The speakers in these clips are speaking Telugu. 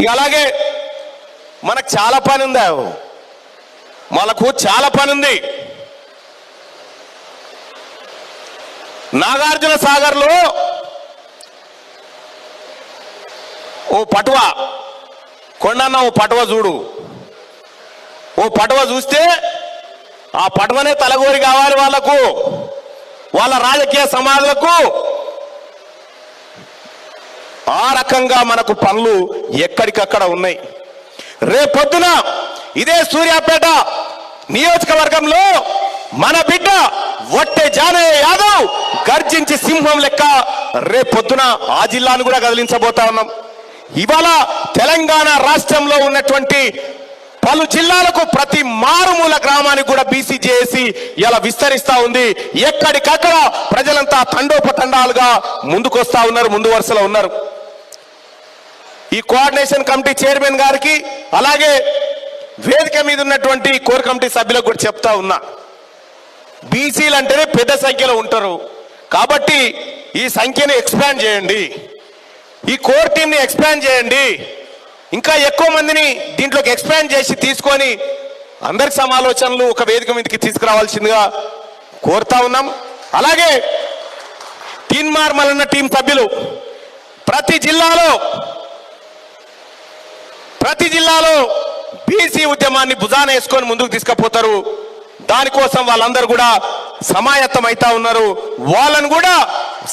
ఇక అలాగే మనకు చాలా పని ఉంది. మనకు చాలా పని ఉంది. నాగార్జున సాగర్లో ఓ పటువ కొండన్న ఓ పటువ చూడు. ఓ పటువ చూస్తే ఆ పటువనే తలగోరి కావాలి వాళ్ళకు వాళ్ళ రాజకీయ సమాజులకు ఆ రకంగా మనకు పనులు ఎక్కడికక్కడ ఉన్నాయి. రేపొద్దున ఇదే సూర్యాపేట నియోజకవర్గంలో మన బిడ్డ వట్టే జానయ్య యాదవ్ గర్జించి సింహం లెక్క రేపొద్దున ఆ జిల్లాను కూడా కదిలించబోతా ఉన్నాం. ఇవాళ తెలంగాణ రాష్ట్రంలో ఉన్నటువంటి పలు జిల్లాలకు ప్రతి మారుమూల గ్రామానికి కూడా బీసీ చేసి ఇలా విస్తరిస్తా ఉంది. ఎక్కడికక్కడ ప్రజలంతా తండోపతండాలుగా ముందుకొస్తా ఉన్నారు ముందు వరుసలో ఉన్నారు. ఈ కోఆర్డినేషన్ కమిటీ చైర్మన్ గారికి అలాగే వేదిక మీద ఉన్నటువంటి కోర్ కమిటీ సభ్యులకు కూడా చెప్తా ఉన్నా. బీసీలు అంటేనే పెద్ద సంఖ్యలో ఉంటారు. కాబట్టి ఈ సంఖ్యను ఎక్స్పాండ్ చేయండి. ఈ కోర్ టీంని ఎక్స్పాండ్ చేయండి. ఇంకా ఎక్కువ మందిని దీంట్లోకి ఎక్స్పాండ్ చేసి తీసుకొని అందరి సమాలోచనలు ఒక వేదిక మీదకి తీసుకురావాల్సిందిగా కోరుతా ఉన్నాం. అలాగే టీన్ మార్మల్ అన్న టీం సభ్యులు ప్రతి జిల్లాలో ప్రతి జిల్లాలో బీసీ ఉద్యమాన్ని భుజాన వేసుకొని ముందుకు తీసుకుపోతారు. దానికోసం వాళ్ళందరూ కూడా సమాయత్తం అవుతా ఉన్నారు. వాళ్ళను కూడా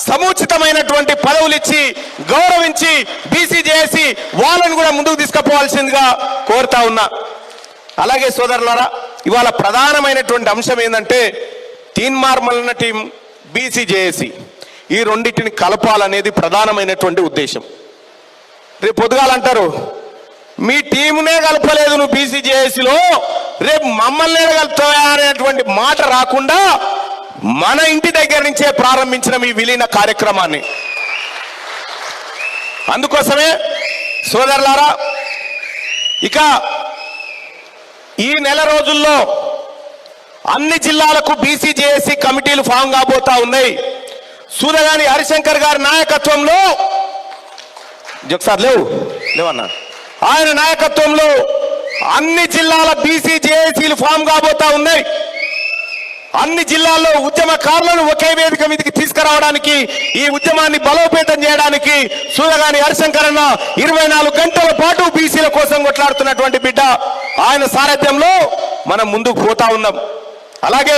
సముచితమైనటువంటి పదవులు ఇచ్చి గౌరవించి బీసీ చేసి వాళ్ళను కూడా ముందుకు తీసుకుపోవాల్సిందిగా కోరుతా ఉన్నా. అలాగే సోదరులారా ఇవాళ ప్రధానమైనటువంటి అంశం ఏంటంటే తీన్మార్ టీం బీసీ జేఏసీ ఈ రెండింటిని కలపాలనేది ప్రధానమైనటువంటి ఉద్దేశం. రేపు పొద్దుగాలంటారు మీ టీమునే కలపలేదు నువ్వు బీసీజేఏసీలో. రేపు మమ్మల్ని కలుపుతావా అనేటువంటి మాట రాకుండా మన ఇంటి దగ్గర నుంచే ప్రారంభించిన మీ విలీన కార్యక్రమాన్ని. అందుకోసమే సోదరులారా ఇక ఈ నెల రోజుల్లో అన్ని జిల్లాలకు బీసీజేఏసీ కమిటీలు ఫామ్ కాబోతా ఉన్నాయి. సూర్యగాని హరిశంకర్ గారి నాయకత్వంలో ఒకసారి లేవు లేవన్నా? ఆయన నాయకత్వంలో అన్ని జిల్లాల బీసీ జేఏసీలు ఫామ్ కాబోతా ఉన్నాయి. అన్ని జిల్లాల్లో ఉద్యమకారులను ఒకే వేదిక మీదకి తీసుకురావడానికి ఈ ఉద్యమాన్ని బలోపేతం చేయడానికి సూరగాని హరిశంకరన్న ఇరవై నాలుగు గంటల పాటు బీసీల కోసం కొట్లాడుతున్నటువంటి బిడ్డ. ఆయన సారథ్యంలో మనం ముందుకు పోతా ఉన్నాం. అలాగే